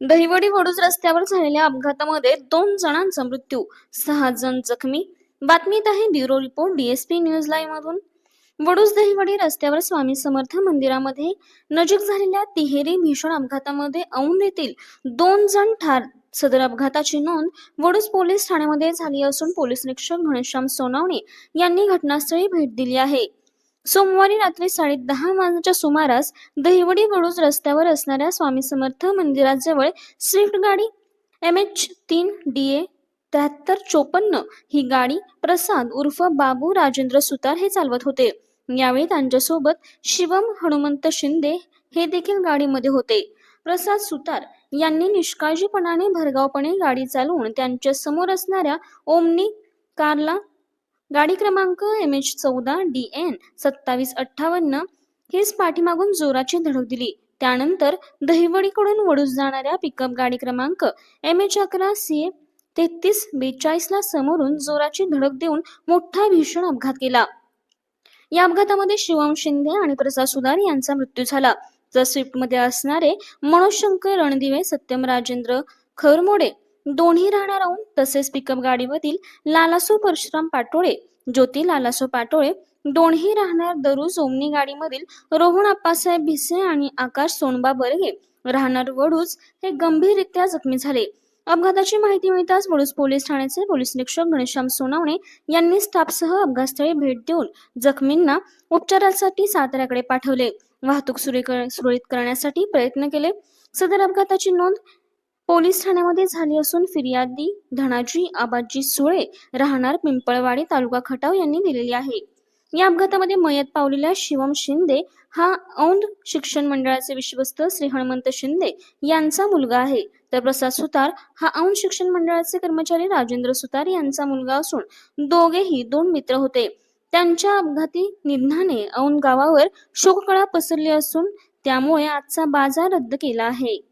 दहिवडी वडूज रस्त्यावर झालेल्या अपघातामध्ये दोन जणांचा मृत्यू सहा जण जखमी. बातमीत आहे bureau report DSP news live मधून. वडूज दहिवडी रस्त्यावर स्वामी समर्थ मंदिरामध्ये नजीक झालेल्या तिहेरी भीषण अपघातामध्ये औंध येथील दोन जण ठार सदर अपघाताची नोंद वडूज पोलीस ठाण्यामध्ये झाली असून पोलीस निरीक्षक घनश्याम सोनावणे यांनी घटनास्थळी भेट दिली आहे. सोमवारी रात्री साडे दहा वाजण्याच्या सुमारास दहिवडी वडूज रस्त्यावर असणाऱ्या स्वामी समर्थ मंदिराजवळ स्विफ्ट गाडी एम एच तीन डी ए त्र्याहत्तर चोपन्न ही गाडी प्रसाद उर्फ बाबू राजेंद्र सुतार हे चालवत होते. यावेळी त्यांच्यासोबत शिवम हनुमंत शिंदे हे देखील गाडीमध्ये होते. प्रसाद सुतार यांनी निष्काळजीपणाने भरगावपणे गाडी चालवून त्यांच्यासमोर असणाऱ्या ओमनी कारला गाडी क्रमांक एम एच चौदा डी एन सत्तावीस अठ्ठावन्न. हेच पाठीमागून जोराची धडक दिली. त्यानंतर दहिवडीकडून वडूस जाणाऱ्या पिकअप गाडी क्रमांक एम एच अकरा सी ए तेहतीस बेचाळीसला समोरून जोराची धडक देऊन मोठा भीषण अपघात केला. या अपघातामध्ये शिवम शिंदे आणि प्रसाद सुधार यांचा मृत्यू झाला. तर स्विफ्टमध्ये असणारे मनोज शंकर रणदिवे सत्यम राजेंद्र खरमोडे दोन्ही राहणार आहोत. तसेच पिकअप गाडीमधील लालासो परशुराम पाटोळे ज्योती लालासो पाटोळे दोन्ही राहणार दरुज ओमनी गाडीमधील रोहन आप्पासाहेब भिसे आणि आकाश सोनबा बर्गे राहणार वडूज हे गंभीररित्या जखमी झाले. अपघाताची माहिती मिळताच वडूज पोलीस ठाण्याचे पोलीस निरीक्षक घनश्याम सोनावणे यांनी स्टाफसह अपघातस्थळी भेट देऊन जखमींना उपचारासाठी साताऱ्याकडे पाठवले. वाहतूक सुरळी- सुरळीत करण्यासाठी प्रयत्न केले. सदर अपघाताची नोंद पोलीस ठाण्यामध्ये झाली असून फिर्यादी धनाजी आबाजी सुळे राहणार पिंपळवाडी तालुका खटाव यांनी दिलेली आहे. या अपघातामध्ये मयत पावलेल्या शिवम शिंदे हा औंध शिक्षण मंडळाचे विश्वस्त श्री हनुमंत शिंदे यांचा मुलगा आहे. तर प्रसाद सुतार हा औंध शिक्षण मंडळाचे कर्मचारी राजेंद्र सुतार यांचा मुलगा असून दोघेही दोन मित्र होते. त्यांच्या अपघाती निधनाने औंध गावावर शोककळा पसरली असून त्यामुळे आजचा बाजार रद्द केला आहे.